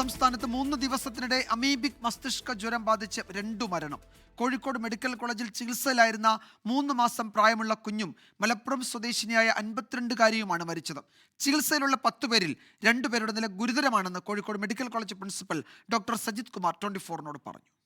സംസ്ഥാനത്ത് മൂന്ന് ദിവസത്തിനിടെ അമീബിക് മസ്തിഷ്ക ജ്വരം ബാധിച്ച് രണ്ടു മരണം. കോഴിക്കോട് മെഡിക്കൽ കോളേജിൽ ചികിത്സയിലായിരുന്ന മൂന്ന് മാസം പ്രായമുള്ള കുഞ്ഞും മലപ്പുറം സ്വദേശിനിയായ അൻപത്തിരണ്ടുകാരിയുമാണ് മരിച്ചത്. ചികിത്സയിലുള്ള പത്തു പേരിൽ രണ്ടുപേരുടെ നില ഗുരുതരമാണെന്ന് Kozhikode medical college principal doctor Sajith Kumar twenty ഫോറിനോട് പറഞ്ഞു.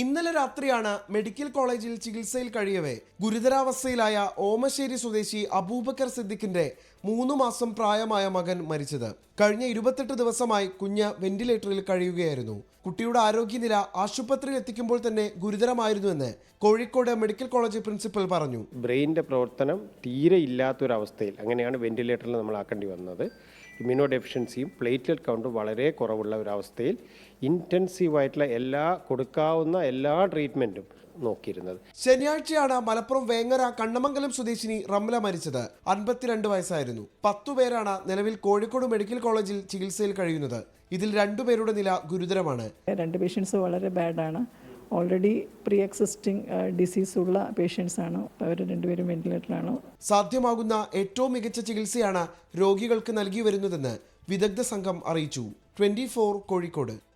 ഇന്നലെ രാത്രിയാണ് മെഡിക്കൽ കോളേജിൽ ചികിത്സയിൽ കഴിയവേ ഗുരുതരാവസ്ഥയിലായ ഓമശ്ശേരി സ്വദേശി അബൂബക്കർ സിദ്ദിഖിന്റെ മൂന്ന് മാസം പ്രായമായ മകൻ മരിച്ചത്. കഴിഞ്ഞ ഇരുപത്തെട്ട് ദിവസമായി കുഞ്ഞ് വെന്റിലേറ്ററിൽ കഴിയുകയായിരുന്നു. കുട്ടിയുടെ ആരോഗ്യനില ആശുപത്രിയിൽ എത്തിക്കുമ്പോൾ തന്നെ ഗുരുതരമായിരുന്നുവെന്ന് കോഴിക്കോട് മെഡിക്കൽ കോളേജ് പ്രിൻസിപ്പൽ പറഞ്ഞു. ബ്രെയിന്റെ പ്രവർത്തനം തീരെ ഇല്ലാത്തൊരവസ്ഥയിൽ അങ്ങനെയാണ് വെന്റിലേറ്ററിൽ നമ്മൾ ആക്കേണ്ടി വന്നത്. ഇമ്മ്യൂണോ ഡെഫിഷ്യൻസിയും പ്ലേറ്റ്ലെറ്റ് കൗണ്ടും വളരെ കുറവുള്ള ഒരു അവസ്ഥയിൽ ഇന്റൻസീവായിട്ടുള്ള എല്ലാ കൊടുക്കാവുന്ന എല്ലാ ട്രീറ്റ്മെന്റും നോക്കിയിരുന്നത്. ശനിയാഴ്ചയാണ് മലപ്പുറം വേങ്ങര കണ്ണമംഗലം സ്വദേശിനി റംല മരിച്ചത്. അൻപത്തിരണ്ട് വയസ്സായിരുന്നു. പത്തു പേരാണ് നിലവിൽ കോഴിക്കോട് മെഡിക്കൽ കോളേജിൽ ചികിത്സയിൽ കഴിയുന്നത്. ഇതിൽ രണ്ടുപേരുടെ നില ഗുരുതരമാണ്. രണ്ട് പേഷ്യൻസ് വളരെ ബാഡ് ആണ്. ഓൾറെഡി പ്രീ എക്സിസ്റ്റിംഗ് ഡിസീസ് ഉള്ള പേഷ്യൻസ് ആണ്. അവർ രണ്ടുപേരും വെന്റിലേറ്ററിലാണ് സാധ്യമാകുന്ന ഏറ്റവും മികച്ച ചികിത്സയാണ് രോഗികൾക്ക് നൽകി വരുന്നതെന്ന് വിദഗ്ധ സംഘം അറിയിച്ചു. ട്വന്റി കോഴിക്കോട്.